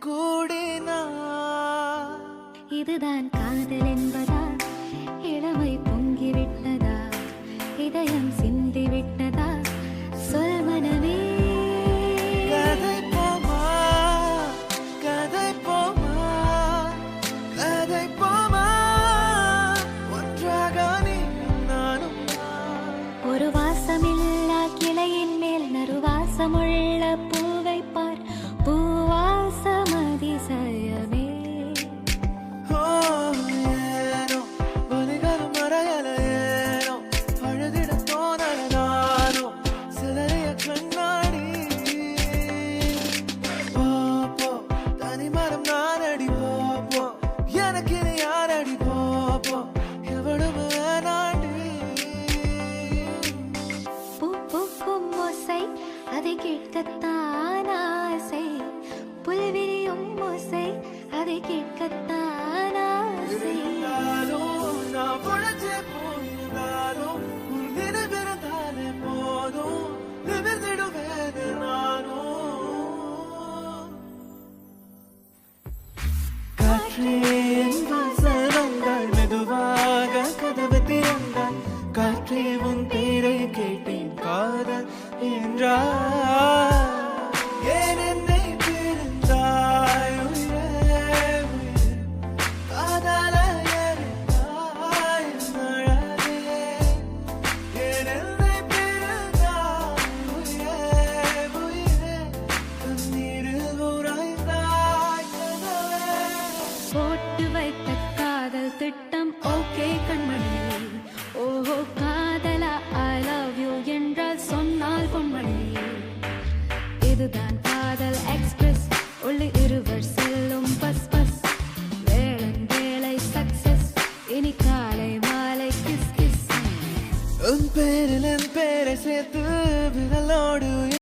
கூடினா இதுதான் காதல் என்பதா? இளமை பொங்கிவிட்டதா இதயம் சிந்திவிட்டதா சொல் மனமே. கதை போமா? கதை போமா? கதை போமா? ஒன்றாக நானும் ஒரு வாசமில்லா கிளையின் மேல் நறுவாசமுள்ள காற்றே எங்கள் சரங்கள் மெதுவாக கதவு திறந்தாய் காற்றே உன் பேரை கேட்டேன் காதல் என்றார் போட்டு வைத்த காதல் திட்டம். ஓகே கண்மணி. ஓஹோ காதலா ஐ லவ் யூ என்றால் சொன்னால் பொன்மணி. இதுதான் காதல் எக்ஸ்பிரஸ். உள்ள இருவர் செல்லும் பஸ் பஸ். வேளன் வேலை சக்சஸ் இனி காலை மாலை கிஸ் கிஸ் உன் பேரில் என் பேரை சேர்த்து விரலோடு